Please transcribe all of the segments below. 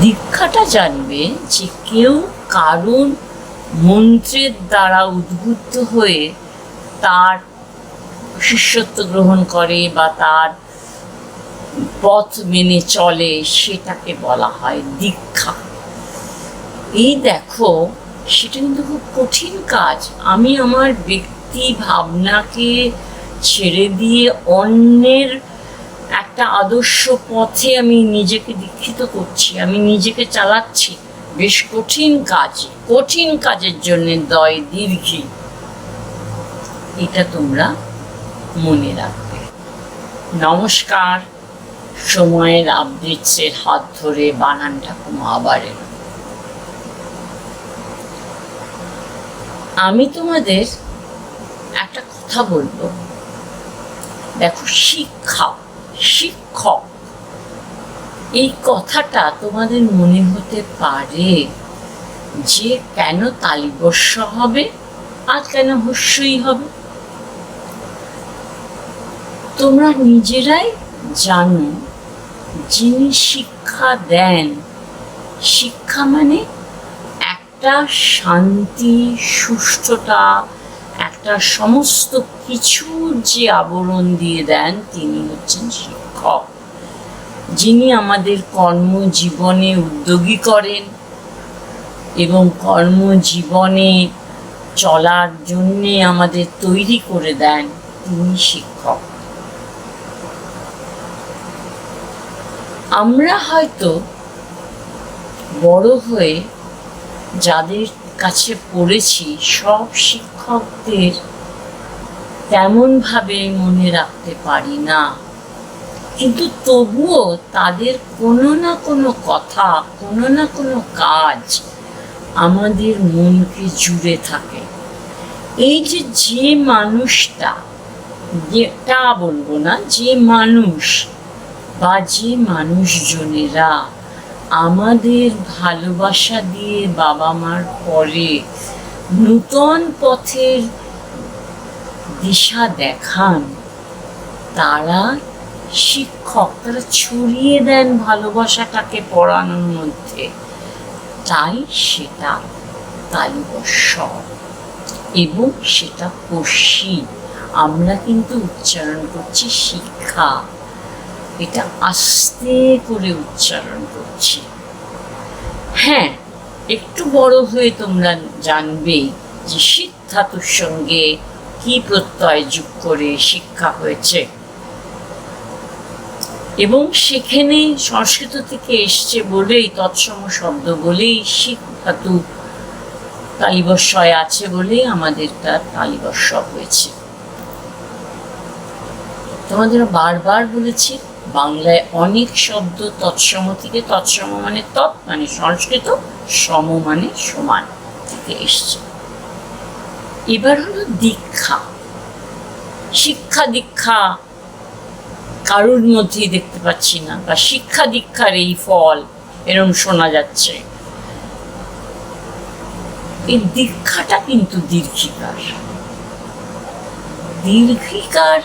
দীক্ষাটা জানবে যে কেউ কারণ মন্ত্রের দ্বারা উদ্বুদ্ধ হয়ে তার শিষ্যত্ব গ্রহণ করে বা তার পথ মেনে চলে সেটাকে বলা হয় দীক্ষা। এই দেখো, সেটা কিন্তু খুব কঠিন কাজ। আমি আমার ব্যক্তি ভাবনাকে ছেড়ে দিয়ে অন্যের একটা আদর্শ পথে আমি নিজেকে দীক্ষিত করছি, আমি নিজেকে চালাচ্ছি বেশ কঠিন কাজ, কঠিন কাজের জন্য দয় দীর্ঘি। এটা তোমরা মনে রাখবে। নমস্কার, সময়ের আবৃত্সের হাত ধরে বানান ঠাকুমা আবার আমি তোমাদের একটা কথা বলব। দেখো শিক্ষা শিক্ষক। এই কথাটা তোমাদের মনে হতে পারে যে কেন তালিবস্য হবে আর কেন হস্যই হবে? তোমরা নিজেরাই জানো, যিনি শিক্ষা দেন, শিক্ষা মানে একটা শান্তি সুষ্ঠুতা একটা সমস্ত কিছুর যে আবরণ দিয়ে দেন তিনি হচ্ছেন শিক্ষক। যিনি আমাদের কর্মজীবনে উদ্যোগী করেন এবং কর্মজীবনে চলার জন্যে আমাদের তৈরি করে দেন তিনি শিক্ষক। আমরা হয়তো বড় হয়ে যাদের কাছে পড়েছি, সব শিক্ষকদের তেমনভাবে মনে রাখতে পারি না। কিন্তু তবুও তাদের কোনো না কোনো কথা, কোনো না কোনো কাজ আমাদের মনকে জুড়ে থাকে। এই যে যে মানুষটা, যেটা বলব না, যে মানুষ বা যে মানুষজনেরা আমাদের ভালোবাসা দিয়ে বাবা মার পরে নূতন পথের দিশা দেখান। তারা শিক্ষক, তারা ছড়িয়ে দেন ভালোবাসাটাকে পড়ানোর মধ্যে। তাই সেটা তালিবস্য এবং সেটা পড়শি আমরা কিন্তু উচ্চারণ করছি শিক্ষা। এটা আস্তে করে উচ্চারণ করছি। হ্যাঁ একটু বড় হয়ে তোমরা জানবে যে শীত ধাতুর সঙ্গে কি প্রত্যয় যোগ করে শিক্ষা হয়েছে। এবং সেখানে সংস্কৃত থেকে এসছে বলেই, তৎসম শব্দ বলেই শিখ ধাতু আছে বলেই আমাদের তার তালিবস্য হয়েছে। তোমাদের বারবার বলেছি বাংলায় অনেক শব্দ তৎসম থেকে তৎসম মানে তৎ মানে সংস্কৃত, সম মানে সমান থেকে এসছে। এবার হলো দীক্ষা। শিক্ষা দীক্ষা কারুর মধ্যেই দেখতে পাচ্ছি না, বা শিক্ষা দীক্ষার এই ফল এরম শোনা যাচ্ছে। এই দীক্ষাটা কিন্তু দীর্ঘিকার। দীর্ঘিকার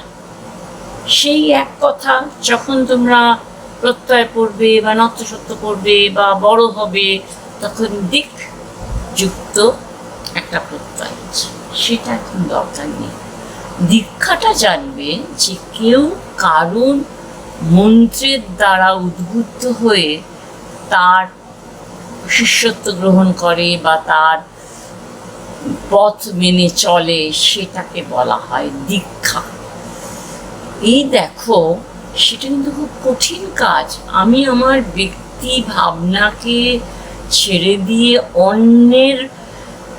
সেই এক কথা যখন তোমরা প্রত্যয় পড়বে বা নত্যসত্য পড়বে বা বড় হবে, তখন দিক যুক্ত একটা প্রত্যয় সেটা এখন দরকার নেই। দীক্ষাটা জানবে যে কেউ কারণ মন্ত্রের দ্বারা উদ্বুদ্ধ হয়ে তার শিষ্যত্ব গ্রহণ করে বা তার পথ মেনে চলে, সেটাকে বলা হয় দীক্ষা। এই দেখো, সেটা কিন্তু খুব কঠিন কাজ। আমি আমার ব্যক্তি ভাবনাকে ছেড়ে দিয়ে অন্যের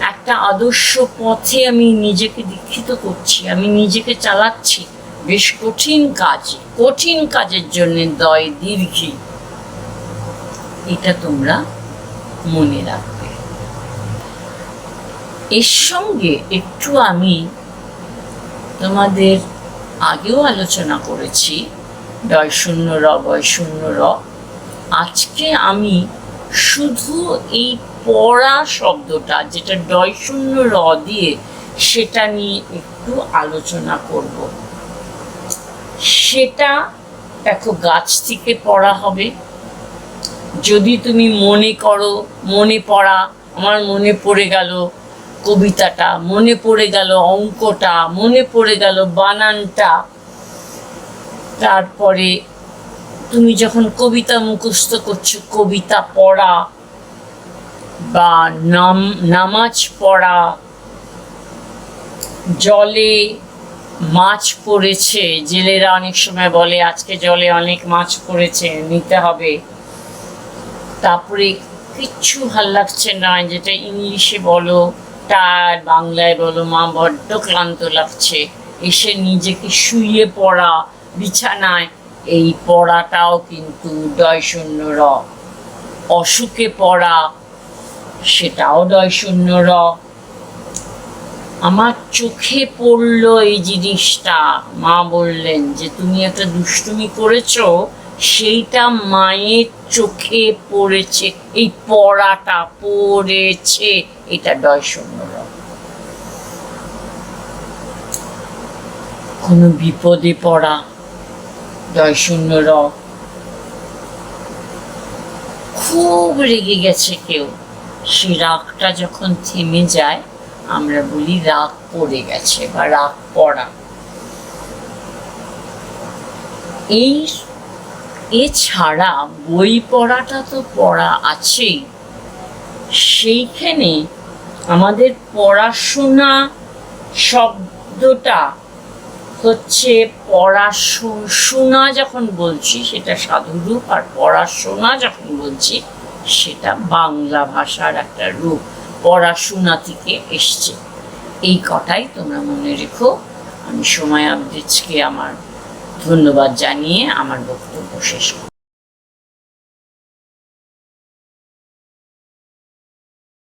একটা আদর্শ পথে আমি নিজেকে দীক্ষিত করছি, আমি নিজেকে চালাচ্ছি। বেশ কঠিন কাজ, কঠিন কাজের জন্য দয় দীর্ঘি। এটা তোমরা মনে রাখবে। এর সঙ্গে একটু আমি তোমাদের আগেও আলোচনা করেছি। ডয় শূন্য র, বয় শূন্য র। আজকে আমি শুধু এই পড়া শব্দটা, যেটা ডয় শূন্য র দিয়ে সেটা নিয়ে একটু আলোচনা করব। সেটা দেখো গাছ থেকে পড়া হবে। যদি তুমি মনে করো, মনে পড়া, আমার মনে পড়ে গেল কবিতাটা, মনে পড়ে গেল অঙ্কটা, মনে পড়ে গেল বানানটা। তারপরে তুমি যখন কবিতা মুখস্থ করছ, কবিতা পড়া বা নাম, নামাজ পড়া, জলে মাছ পড়েছে, জেলেরা অনেক সময় বলে, আজকে জলে অনেক মাছ পড়েছে, নিতে হবে। তারপরে কিচ্ছু ভালো লাগছে না, যেটা ইংলিশে বলো টায়ার বাংলায় বলো, মা বড্ড ক্লান্ত লাগছে। এসে নিজেকে শুয়ে পড়া বিছানায়। এই পড়াটাও কিন্তু ডয় শূন্য র। অসুখে পড়া, সেটাও ডয় শূন্য র। আমার চোখে পড়ল এই জিনিসটা। মা বললেন যে, তুমি একটা দুষ্টুমি করেছ সেইটা মায়ের চোখে পড়েছে, এই পড়াটা পড়েছে। এটা ডয় কোনো বিপদে পড়া ডয় খুব রেগে গেছে কেউ। সে রাগটা যখন থেমে যায়, আমরা বলি রাগ পড়ে গেছে বা রাগ পড়া। এই এছাড়া বই পড়াটা তো পড়া আছেই। সেইখানে আমাদের পড়াশোনা শব্দটা হচ্ছে পড়াশোনা যখন বলছি, সেটা সাধুরূপ আর পড়াশোনা যখন বলছি, সেটা বাংলা ভাষার একটা রূপ, পড়াশোনা থেকে এসছে। এই কটাই তোমরা মনে রেখো। আমি সময় আপডেটসকে আমার ধন্যবাদ জানিয়ে আমার বক্তব্য শেষ করছি।